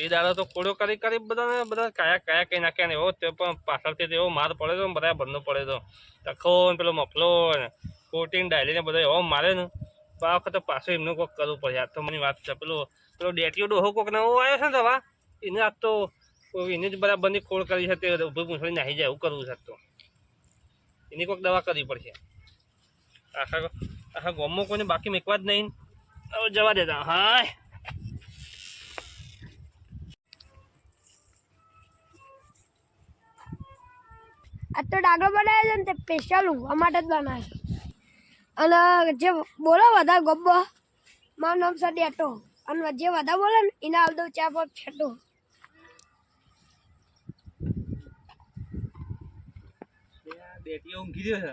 તે દાડો તો કોડો કરી કરી બધાને બધા કયા કયા કઈ નાખ્યા ને એવો તે પણ પાછળથી તેવો માર પડે તો બધા બંધો પડે તો. તખો ને પેલો મફલો ને કોટીન ડાયલી ને બધો એવો મારે ને. આ વખતે પાછું એમનું કોઈક કરવું પડે, આ તો મને વાત છે. પેલો પેલો ડેટીઓ ડોહો કોક નવો આવ્યો છે ને દવા એને આ તો એને જ બરાબરની ખોળ કરી છે, તે ઊભી પૂંછડી નાહી જાય, એવું કરવું છે તો. એની કોઈક દવા કરવી પડશે. આખા આખા ગોમો કોઈને બાકી મેકવા જ નહીં જવા દેતા, હાય. આ તો ડાગલો બનાવ્યો છે ને તે સ્પેશિયલ આ માટે જ બનાવ્યો છે. અને જે બોલો વધારે ગબ્બો મારું નામ છે ડેટો અને જે વધારે બોલે ને એને આવતો ચા પર છેટો. બેટી ઊંઘી રહ્યો છે.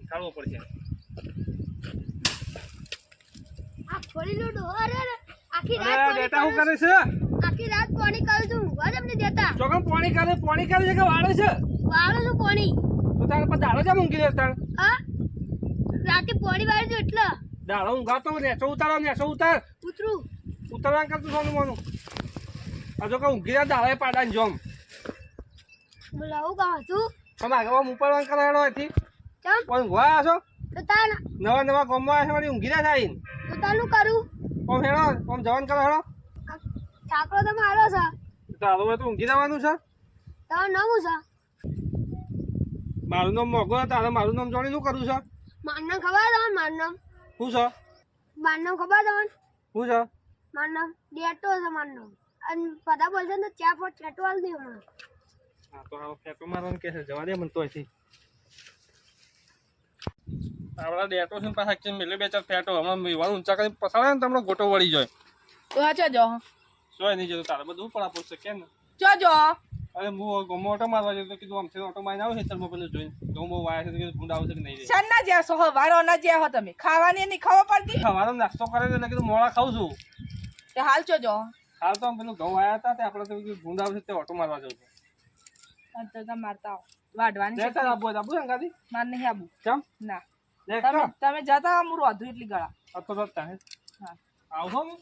ઉઠાડવો પડશે. આ ફોડી લો ડોહા રે ને આખી રાત બેટા હું કરે છે. આખી રાત પાણી કાઢું છું ઊંઘવા જ દેતા. ચોકમ પાણી કાઢે પાણી કાઢે છે કે વાળે છે? વાળો છું કોણી તો તારે પર દાડો છે ઊંઘી રહ્યો તાર હા? રાતે પાણી વાળી છું એટલે. દાડો ઊંઘાતો નેસો ઉતારો નેસો ઉતાર. ઉતરું. ઉતારવા કરતું સોનું મોનું આ જો કે ઊંઘી રહ્યા દાડે પાડાને જોમ. બોલાવું કાં તું તમે આગળ ઉપરવાન કરાયો હતી ચમ. પણ ઊંઘવા છો? તો તાર નવા નવા ગામમાં આવ્યા છે ઊંઘી ના થાય તો તારું કરું? ઓમ હેડો ઓમ જવાન કરો હેડો. ઠાકરો તો મારો છે. તો હાલો તો ઊંઘી જવાનું છે. તારું નામ છે. મારું નામ મોગો તારે મારું નામ જાણી શું કરું છે? મારું નામ ખબર તમને મારું નામ. શું છે? મારું નામ ખબર તમને શું છે? મારું નામ ડેટો છે મારું નામ. અને બધા બોલશે ને ચા પર ચેટો આલ દે હમણાં. હા તો હાલો ફેટો મારવાનું કે છે જવા દે મને તો અહીંથી આપણા ડેટો છે પાછા કે મેલે બે ચાર ફેટો હમણાં મેવાનું ઊંચા કરીને પસાડે ને તમને ગોટો વળી જાય તો હા ચો જો. જોઈ નહીં જતો તારે બધું પણ આપો છે કે ને ચો જો. અરે હું ઓટો મારવા જતો કીધું આમથી ઓટો મારીને આવું ખેતરમાં પેલું જોઈને. તો હું વાયા છે તો કીધું ભૂંડ આવશે કે નહીં રે. ના જ્યાં સો વારો ના જ્યાં હો તમે. ખાવાની નહીં ખાવા પડતી? ખાવાનો નાસ્તો કરે છે એટલે કીધું મોડા ખાઉં છું. તે હાલ છો જો. હાલ તો પેલું ઘઉં આવ્યા હતા તે આપણે તો કીધું ભૂંડ આવશે તે ઓટો મારવા જતો અંતર તમે મારતા આવો. વાઢવાની છે છે. તાર આબુ આબુ સંગાતી માર નહીં આબુ ચમ ના. તમે તમે જતા હું રોધું એટલી ગળા. તો રસ્તા હે. હા. આવું હો.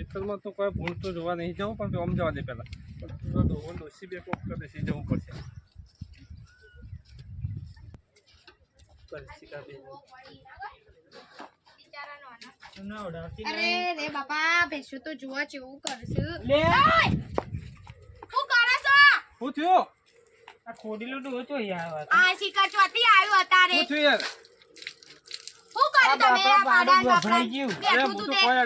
હું તો કોઈ ભૂલ તો જોવા નહીં જવું પણ આમ જવા દે પહેલાં. પણ ડોસી બે કોક કરે છે જવું પડશે. અરે રે બાપા ભેંસો તો જોવા જેવું કરશું. લે. શું કરો છો? શું થયું? આ ખોડીલો ડોહો તો યાર આ શિકાર ચોથી આવ્યું અતારે શું થયું યાર? પાડા બેઠું હું તું જ જ જ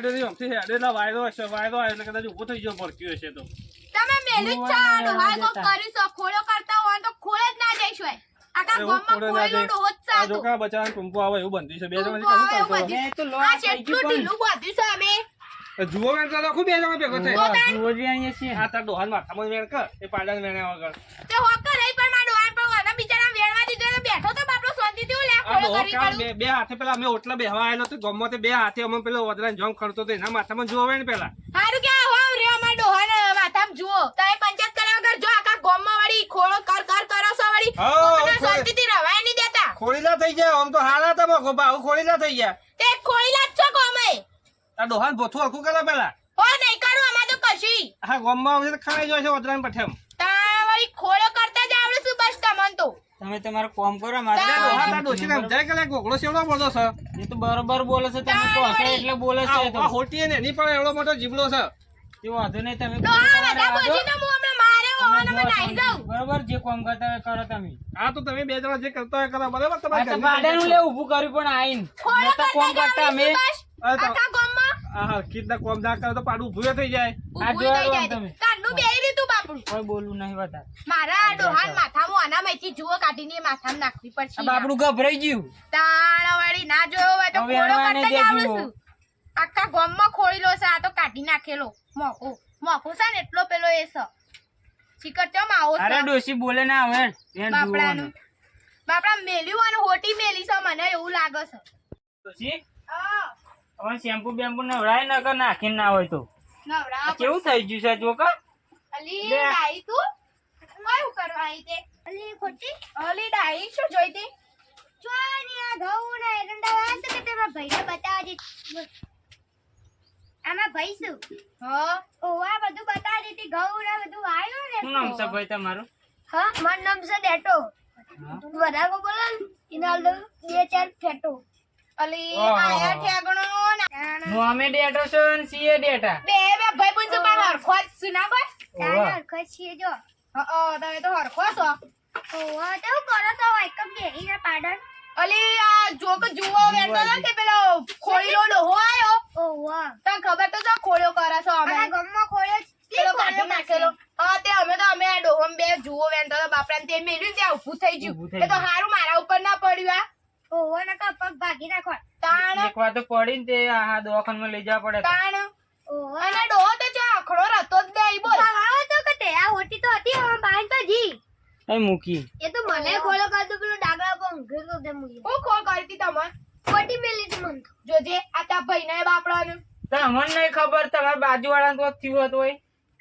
જો છે બે જણા ઢીલું બાંધ્યું જુઓ બે જણા ભેગો થાય. તાર ડોહાન માથામાં વેણ કર. એ પાડાને વેણ્યા વગર. તે હોકર રહી પણ મારા ડોહાને પણ આના બિચારા વેણવા દીધો એટલે બેઠો તો બાપડો શાંતિથી હું લે આ ખોળો ડોહો કરવી કાં પડું. બે બે હાથે પેલા અમે ઓટલા બેહવા આવેલો તો ગમો તે બે હાથે અમે પેલો વદરાને જોમ ખરતો તો એના માથામાં જોવે ને પેલા. હારું કે આવો રે અમારા ડોહાને માથામાં જુઓ. તય પંચાયત કર્યા વગર જો આખા ગામમાં વાળી ખોળો કર કર કરો છો વાળી. હા, કોકને. શાંતિથી રવાય નહીં દેતા. ખોળીલા થઈ ગયા આમ તો હાલા તમો મગો બાહુ ખોળીલા થઈ ગયા. તે ખોળીલા જ છો ગોમે. આ ડોહાન ભોથું હરખું કરે પેલા. હો નહીં કરું અમાર તો કશી. આ ગમમાં આવશે તો ખાઈ જાય છે વદરાને પઠેમ તા વળી ખોળો કરતા જ આવડે શું બસ તમને તો તમે તમારું કોમ કરો મારે ડોહા દોશી ડોશીને જાય કે ગોગળો સેવડો બોલો છે? એ તો બરોબર બોલે છે તમે કહો છો એટલે બોલે છે તો. હોટીએ ને એની પણ એવડો મોટો જીબડો છે. એ વાંધો નહીં તમે હું બરોબર જે કોમ કરતા હોય કરો તમે. આ તો તમે બે જણા જે કરતા હોય કરો બરાબર? તમારે ભાડાનું લે ઊભું કર્યું પણ આઈન તો કોમ કરતા અમે આખા ગામમાં. આ હરખી ના કોમ ના કરે તો પાડું ઊભું થઈ જાય. આ જાય. તમે. કાનનું બેહી રહ્યું કોઈ બોલવું નહીં વધારે. મારા ડોહાન માથામાં આનામાંથી જુઓ કાઢીને માથામાં નાખવી પડશે આ ગભરાઈ ગયું. તાણ ના જોયો હોય તો ખોળો કરતા જ દે આવડે આખા ગામમાં ખોળેલો છે આ તો કાઢી નાખેલો. મોકો મોકો છે ને એટલો પેલો એ છે. ચીકર ચમ આવો અરે ડોશી બોલે ના હવે. બાપડાનું. બાપડા મેલ્યું અને હોટી મેલી છે મને એવું લાગે છે. ડોશી હા, હવે શેમ્પુ બેમ્પુ નવડાય ન નાખીને ના હોય તો. કેવું થઈ ગયું છે જો કર અલી ડાઈ તું? કયું કરવા આવી તે? અલી ખોટી. અલી ડાઈ શું જોઈ તે ઘઉં ને એરંડા વાળા કે તેમાં ભાઈને બતાવજે. આમાં ભાઈ શું હા ઓવા બધું બતાવજે તે ઘઉં ને બધું વાયું ને શું નામ છે ભાઈ તમારું? હા મારું નામ છે ડેટો. હા. વધારે બોલો ને ઇનાલ દો બે ચાર ફેટો. અલી આયા ઠેગણો ના. નોમે ડેટા છે ને સીએ ડેટા. બે બે ભાઈ બુન છે પણ સુના જ જો. હા તમે તો હરખો છો. ઓવા તો કરો તો વાયકમ બેહીને પાડન અલી આ જો જુઓ વેણતો ને કે પેલો ખોળીનો ડોહો આયો? ઓવા તને ખબર તો છે ખોળ્યો કરે છે અમે? અમારા ગામમાં ખોળ્યો પેલો કાઢી નાખેલો હા તે અમે તો અમે આ ડોહમ બે જુઓ વેણતો તો બાપરા તે મેલ્યું ત્યાં ઊભું થઈ ગયું. એ તો હારું મારા ઉપર ના પડ્યું આ ઓહો ને કા પગ ભાગી નાખો. તાણ. એક વાર તો પડી ને તે આ દવાખાનામાં લઈ જવા પડે તાણ. ઓવા અને ડોહો તો છે આખડો રતો જ દે ઈ બોલ આવો તો કે તે આ હોટી તો હતી હવે બાઈન તો જી એ મૂકી. એ તો મને ખોળો કાઢતો પેલો ડાગલા પર ઊંઘે તો તે મૂકી ઓ ખોળ કરતી તમે હોટી મેલી તી મન. જોજે આ તા ભાઈને બાપડાનું તમને નહીં ખબર તમાર બાજુવાળા તો થયું હતું હોય.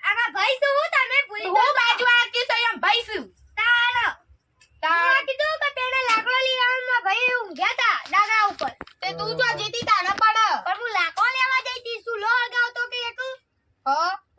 આના ભાઈ શું હું તમે ભૂલી હું બાજુવાળા બાજુ સયમ ભાઈ છું તારો. તારો. કીધું કે પેલા લાકડો લઈ આવવામાં ભાઈ ઊંઘ્યા તા ડાગલા ઉપર. તે તું જો જીતી તાને પડ પણ હું લાકડો લેવા જઈ તી શું લો હગાવતો કે એક? હ.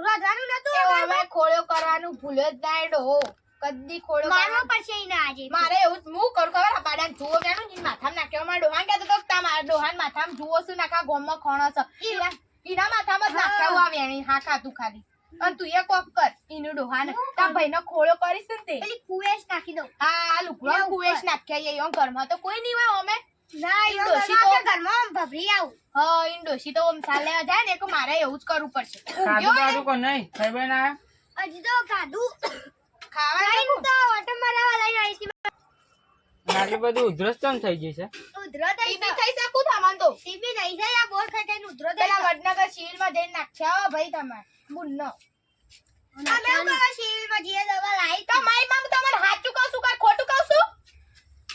રાજાનું નતું ખોળ્યો કરવાનું ભૂલ જ ના એ ડોહો કદી ખોડો મારવો. પડશે એને આજે. મારે એવું જ હું કરું ખબર? પાડા જુઓ મેનું ઈ માથામાં નાખ્યો. મારા ડોહાન કહેતો તો તારા ડોહાન માથામાં જુઓ શું નાખા? ગોમમાં ખોણો છે. ઈના- ઈના માથામાં જ નાખ્યા આ વેણી હા ખાતું ખાલી અને તું એ કોક કર. ઈનું ડોહાન તાર ભાઈનો ખોળો કરીશ ને તે. પેલી કુવેશ નાખી દઉં. હા આ લુગડો કુવેશ નાખ્યા એ ઓમ ઘરમાં તો કોઈ નહીં હોય અમે. ના ડોશી તો- ઘરમાં ભભરી આવું. હા ઈન તો ઓમ ચાલે જાય ને કે મારે એવું જ કરવું પડશે. ખાધું ઊંઘ્યો કો નહીં? ખાઈ બેન આ હજી તો ખાધું. ખાવાનું ખાઈને તો ઓટો મારવા લઈને આવી હતી. આટલી બધી ઉધરસ ચમ થઈ ગઈ છે. ઉધરસ થઈ થઈ શકું તમાન તો? સીબી નહીં જાય આ બોર ખાઈ ખાઈને ઉધરસ પેલા વડનગર સિવિલમાં જઈને નાખ્યા ભાઈ તમારે. મુન્નો. અમે કહો શિબિરમાં જઈએ દવા લાઈ તો મારી મામ તમારે સાચું કહું છું કે ખોટું કહું છું?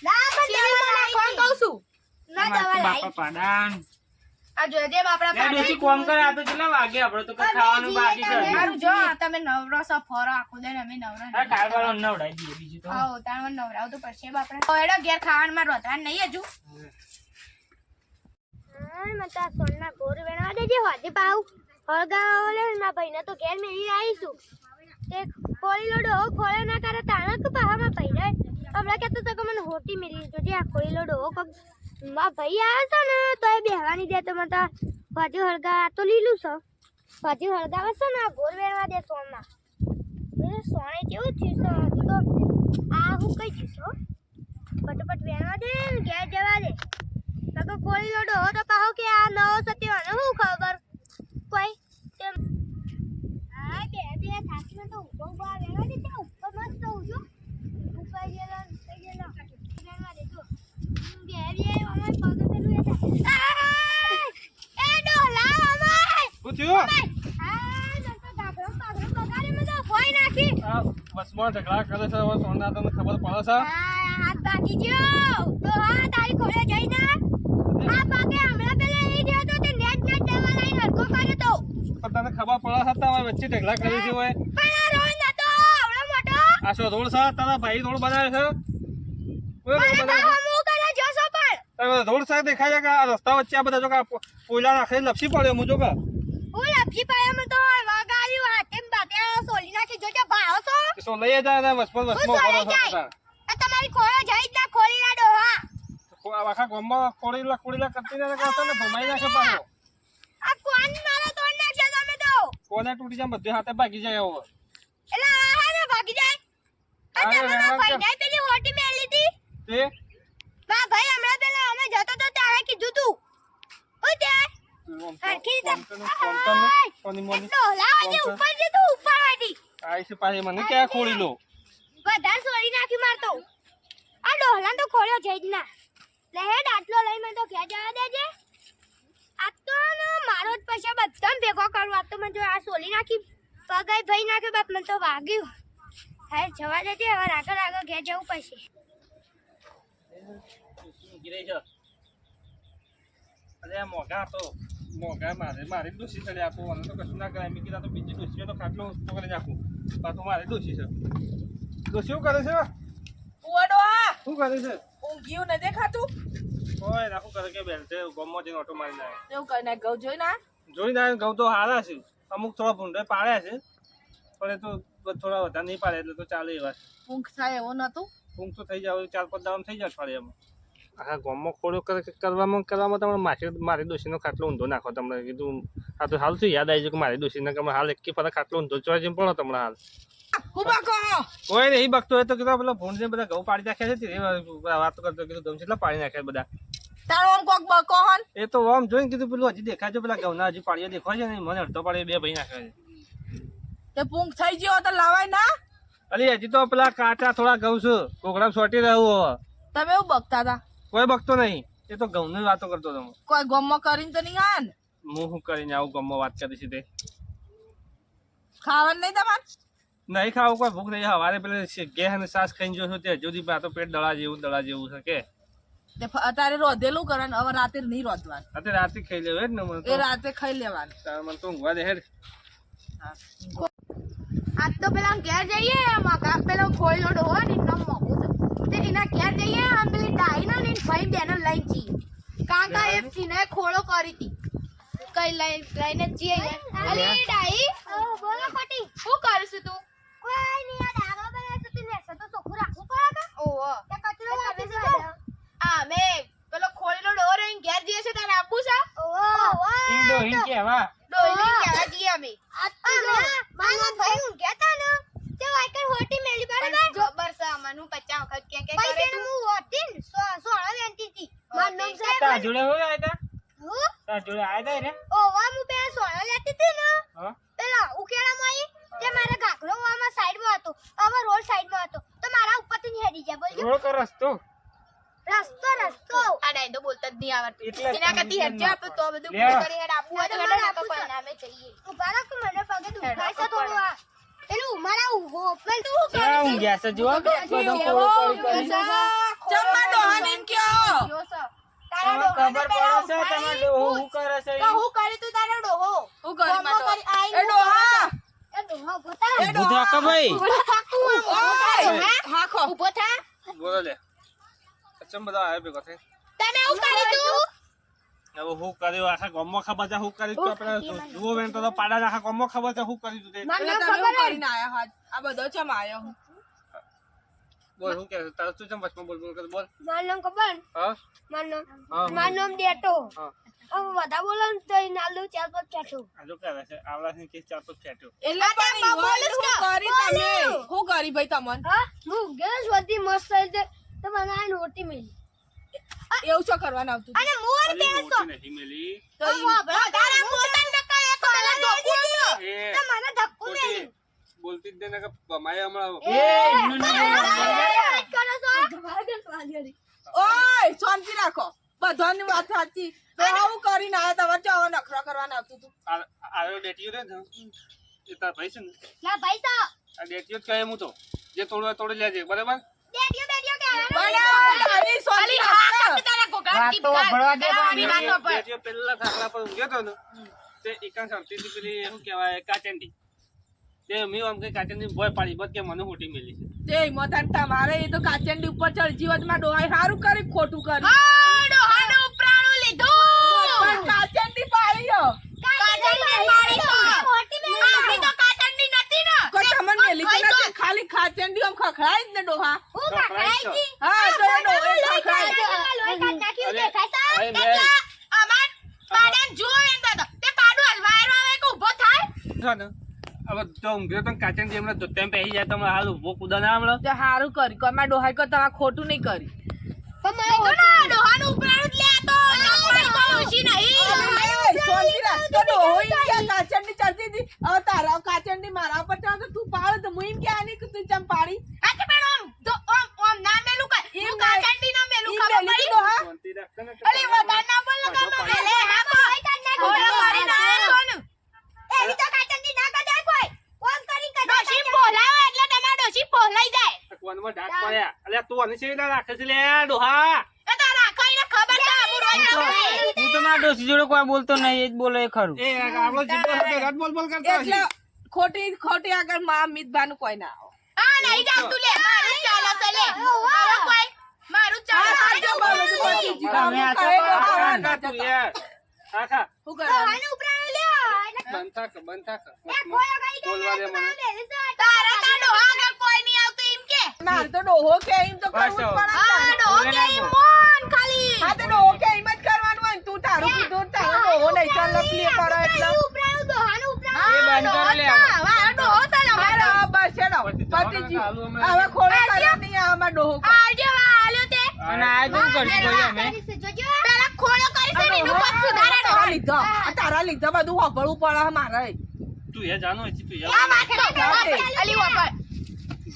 ના પણ દવા નાખવાનું લાવી કહું છું? ના દવા લાઈ બાપા પાડાન આ જોજે બાપડા લે ડોશી કોમ કરે આ તો કેટલા વાગે આપણે તો ખાવાનું બાકી છે? મારું જો તમે નવરો છો ફરો આખો દે અમે નવરા આ ટાળવાળો નવડાઈ દઈએ બીજું તો. આવો તાણ નવરાવ તો પડશે બાપડા એડો ઘેર ખાવાનું માં રોધવાનું નહીં હજુ. હા મને તો ગોર વેણા દેજે હોજે પાઉ. હળગા ઓલે મારા ભાઈને તો ઘેર મેલી આવીશું. તે કોળી લોડો ખોળે ના કરે તાણક પાહામાં ભાઈને હમણાં કહેતો તો કે મને હોટી મેલી જોજે આ કોળી લોડો કોક મારા ભાઈ આવે છે ને, તો એ બેહવાની દે તો મને તો હોજે હળગા તો લીલું છે. હોજે હળગાવે છે ને ગોર વેણવા દે સોનમાં. એ સોને કેવું થયું છે? તો આ હું કઈ જઈશું ફટાફટ વેણવા દે ને, ઘેર જવા દે. તો કોઈ લોડો હો તો પાહો કે આ નવો સત્યવાનો હું ખબર? કોઈ આ બે બે સાચમાં તો ઊભો ઊભો આ વેણવા દે, ત્યાં ઉપર મસ્ત ઉજો ઉપર ઉપર ગયેલો વેણવા દે તો બે બે અમાર પગ પેલું એ થાય આ! એ ડોલા અમાર શું થયું આ નતો ગાગરો પાગરો પગારે મેં તો ભોય નાખી આ બસમાં ઢગલા કરે છે, હવે સોના તને ખબર પડે છે. હાથ તારી ખબર પડે છે તમે વચ્ચે ઢગલા કરી છે હોય પણ નતો રોડ છે? તારા ભાઈ રોડ બનાવે છે? રોડ સાઈડ દેખાય છે આ રસ્તા વચ્ચે આ બધા જો કે નાખીને લપસી પડ્યો હું જો કે. હું લપસી પાયો તો વગાડ્યું હાથે બાતે સોલી નાખી જોજો ભાળો છો? શું લઈ જાય. ને તાર. આ તમારી ખોળો જઈ ના ખોલી ના ડોહા આખા ગામમાં કોળીલા કોળીલા કરતી ને કરશે ને ભમાઈ નાખે પાછો. આ કોણ મારો તોડ નાખ્યો તમે તો? કોને તૂટી જાય બધે હાથે ભાગી જાય હવે. એટલે આ ને ભાગી જાય. હા, મારા હા, ભાઈને પેલી હોટી મેલી હતી? તે મા ભાઈ હમણાં પેલા અમે જતો તો તારે કીધું તો- હરખી તો કોણ છે? ઉપર જતું આઈ છે પાછી મને ક્યાં ખોળી લો? વધારે સોરી નાખી મારતો. આ ડોહલા તો ખોલ્યો છે જ ના. લે હેડ આટલો લઈ મને તો ઘેર જવા દેજે. આ તો મારો જ પૈસા બધા ભેગો કરું. આ તો મને જો આ સોલી નાખી પગાઈ ભાઈ નાખે બાપ મને તો વાગ્યું. હા જવા દેજે હવે આગળ આગળ ઘેર જવું પડશે. અરે મોઢા તો. મોઢા મારે મારી દોષી ચડે આપો મને તો કશું ના કરાય. મેં કીધા તો બીજી દોષીઓ તો ખાટલો ઊભો કરી નાખું પાછું મારે દોષી છે. દોષી શું કરે છે? ઓડો આ શું કરે છે? ઊંઘ્યું ન દેખાતું ઓય રાખું કરે કે બેલ છે ગમો જઈને ઓટો મારી નાખે એવું કરીને ઘઉં જોઈ ના જોઈ ના ઘઉં તો હારા છે. અમુક થોડા ભૂંડે પાડ્યા છે પણ એ તો થોડા વધારે નહીં પાડે એટલે તો ચાલે એવા છે. ઊંઘ થાય એવું નતું ઊંઘ તો થઈ જાય ચાર પાંચ દામ થઈ જાય અઠવાડિયામાં. હા ગામમાં ખોડો કરવામાં કરવામાં તમારે માસી મારી દોશીનો ખાટલો ઊંધો નાખો તમને. કીધું આ તો હાલ શું યાદ આવી છે કે મારી દોશીને કે હાલ એક ફરક ખાટલો ઊંધો ચોઈ જેમ પડો તમને હાલ. કોઈ નહીં બગતો હોય તો કીધું પેલા ભૂંડ બધા ઘઉં પાડી નાખ્યા છે વાત કરતો કીધું ગમ કેટલા પાડી નાખ્યા બધા. તારો આમ કોક બકો હન? એ તો આમ જોઈને કીધું પેલું હજી દેખાય છે પેલા ઘઉંના હજી પાડીએ દેખાય છે ને મને અડધો પાડી બે ભાઈ નાખ્યા છે. તે પૂંખ થઈ ગયો તો લાવાય ના? અલી હજી તો પેલા કાચા થોડા ઘઉં છું કોકડા સોટી રહ્યું તમે એવું બકતા હતા? કોઈ બગતો નહીં. એ તો ઘઉંની વાતો કરતો હતો. કોઈ ગમો કરીને તો નહીં આ ને? હું શું કરીને આવું ગમો વાત કરી છે ખાવાનું નહીં તમારે? નહીં ખાવું કોઈ ભૂખ નહીં. હવારે પેલે ગેસ અને સાસ ખાઈને જોશો તે હજુ સુધી તો પેટ દળા જેવું દળા જેવું છે કે? તે અત્યારે રોધેલું કરે ને હવે રાતે નહીં રોધવાનું. અત્યારે રાતે ખાઈ લેવું ને મને એ રાતે ખાઈ લેવાનું. તારે મને તો ઊંઘવા દે હેડ. આજ તો પેલા ઘેર જઈએ મકા પેલો ખોઈલો હોય ને એમનો છે તે એના ઘેર જઈએ? આમ પેલી ડાઈ ના ને ભાઈ બેનો લઈ જઈએ. કાકા એ એને ખોળો કરી હતી. કઈ લઈ લઈને જ જઈએ અલી ડાઈ બોલો ખોટી. શું કરશું તું કોઈ નહીં આ ડાગો બનાવે તો તું નેસો તો ચોખ્ખું રાખવું પડે કે ઓહો તે કચરો વાપી છે આ મે પેલો ખોળેલો ડોહો રહીને ઘેર જઈએ છે તારે આપવું છે ઓહો ઈંડો ઈ કેવા ડોહી કહેવા જઈએ અમે મારા ભાઈ હું કહેતા ને તે વાયકર હોટી મેલી બરાબર જબર છે અમનું 50 વખત કે કે કરે તું હું હોતી ને સો સોળા વેંતી હતી માર નામ છે તાર જોડે હોય આયા તા હું તાર જોડે આયા તા રે ઓ વા હું પેલા સોળા લેતી હતી ને હા પેલા ઉકેડામાં આવી તે મારા ઘાઘરો વામાં સાઈડમાં હતો હવે રોડ સાઈડમાં હતો તો મારા ઉપરથી ની હેડી જાય બોલજો રોડ કર રસ્તો? રસ્તો રસ્તો. આ ડાય તો બોલતા જ નહીં આવડતું એટલે એના કરતી હેડ બીજાને તો બધું પૂરું કરી હેડ આપવું હોય તો હેડ આપણે પરિણામે જઈએ. ઊભા રાખો મને પગે દુખાય છે થોડું આ. પેલું મારા ઊભો પેલ તું શું ક્યાં ઊંઘ્યા છે? જો બધો કોળો કોળી કરી ચમા ડોહાન એમ કયો. જો ખબર પડે છે તમે ડોહો હું કરે છે તો હું કરી તું તારો ડોહો? હું કરી ગોમો માતો એ ડોહા. એ ડોહો ઊભો એ ડોહા. ભાઈ? ઊભો થાકું ઊભો થા. બોલો લે. અચમ બધા આવ્યા ભેગો થઈ તને હું કરી તું હવે હું કર્યું? આખા ગમો ખબર છે હું કરી તો આપણે જુઓ બેન તો પાડા આખા ગમો ખબર છે હું કરી તું તે. મને ખબર કરીને આયા હાથ આ બધો ચમ આયો? હું બોલ હું કે તારે તું ચમ વચમાં બોલ બોલ કર બોલ. મારું નામ ખબર? હા. મારું નામ મારું નામ ડેટો. હા. બધા બોલો ને તો નાલ ચાર પાંચ ચાટો આજુ કરે છે. આવડા છે કે ચાર તો ફેટ્યો એટલે પણ બોલું શું. કરી તમે? શું કરી ભાઈ તમન? હા? હું ગેસ વધી મસ્ત રીતે તો મને આ નોટી મેલી. એવું શું કરવાનું આવતું? અને મોર મોટી નહીં મેલી. તો તારા મોતન ટકાય તો પેલા ધોકું એ. તો મને ધક્કુ મેલી. બોલતી જ દે ને કે ભમાય હમણાં. એ એનું નહીં કરો છો. ઓય શાંતિ રાખો. બધાની વાત સાચી. તો આવું કરીને આયા તમારે ચાવા નખરા કરવાનું આવતું તું. આવ્યો ડેટીયો રે એ તાર ભાઈ છે ને? ના ભાઈ તો આ ડેટીયો જ કહે હું તો. જે તોડવા તોડી લેજે બરાબર? બેડિયો બેડિયો કે બરાબર, સોલી હા. તારા ગોગા આવી વાતો પર. ડેટીયો પેલા ઠાકરા પર ઊંઘ્યો તો ને તે એકાંત શાંતિથી પેલી શું કહેવાય કાચંડી તે મેં આમ કે કાચંડી ભોય પાડી બસ કે મને હોટી મેલી છે. તે મતાન તમારે એ તો કાચંડી ઉપર ચડ જીવતમાં ડોહાઈ સારું કરી ખોટું કરી ખાચંડી આમ ખખડાય જ ને ડોહા. હું તો એ ખખડાય. લોહી કાઢ નાખ્યું દેખાય છે? અરે મેં- કેટલા અમાર પાડાને જુઓ એમ તો તે. પાડું હલવાયરો આવે કે ઊભો થાય. ને. હવે તો ઊંઘ્યો તો કાચંડી પહેરી જાય તો હાલ ઊભો કૂદા ના હમણાં. તે સારું કરી અમારા ડોહાઈ કોઈ તમારે ખોટું નહીં કરી અલે વધારે ના બોલ લગાડો મેલે હા કો ઓલો મારી ના આયોનું એવી તો કાટંડી ના કદાય કોઈ કોમ કરી કદાય ડોશી બોલાવો એટલે તમાર ડોશી બોલાઈ જાય કોનમાં ઢાક પડ્યા અલ્યા તું આની સેવી ના રાખે છે લે ડોહા. હું તો મારા ડોસી જોડે કોઈ બોલતો નહીં એ જ બોલે ખરું. એ આપણો જીભો સાથે બોલ બોલ કરતા એટલે ખોટી ખોટી આગળમાં મિતબાનું કોઈ ના આ નહીં લે મારું ચાલો લે. કોઈ મારું ચાલો બોલો તમે આ તો ના? આને ઉપરાણું બંધ બંધ બોલવા દે મને. તારા તા ડોહા આગળ કોઈ નહીં આવતું એમ કે મારે તો ડોહો કે એમ તો કરવું જ પડે આ ડોહો કે ઈ મોન ખાલી. હા તો ડોહો કે એમ જ કરવાનું હોય તું તારું કીધું તારો ડોહો નહીં ચાલ લપલી કરે એટલે. ઉપરાણું ડોહાનું ઉપરાણું એ બંધ કરો લે હવે. ડોહો તો હાલો, અમારો બસ હેડો. પતિજી. હવે ખોળો કર્યો નહીં આમાં ડોહો કરે. હાલ્યો તે. અને આ શું કરશું ભાઈ અમે પેલા ખોળો કરીશ ને એનું પગ સુધારે તારા લીધા. તારા લીધા બધું વાપરવું પડે મારે તું એ જાનો છે તું આ યાર વાત તો અલી વાપર જલન જલન કરો ને. તને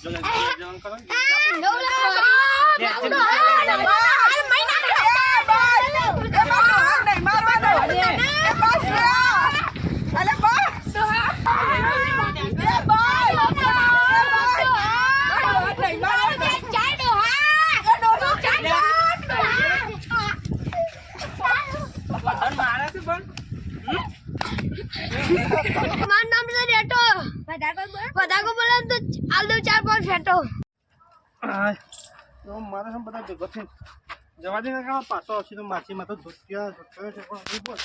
મારે છે પણ મારું નામ છે રેટો વધારે કોઈ બોલે ને તો આલ દઉં ચાર પાંચ ફેટો આય, તો મારે શું બધા ભેગો થઈને જવા દે પાછો આવશે તો માછી માં તો ધોતિયા ધોતિયા છે પણ બોલ.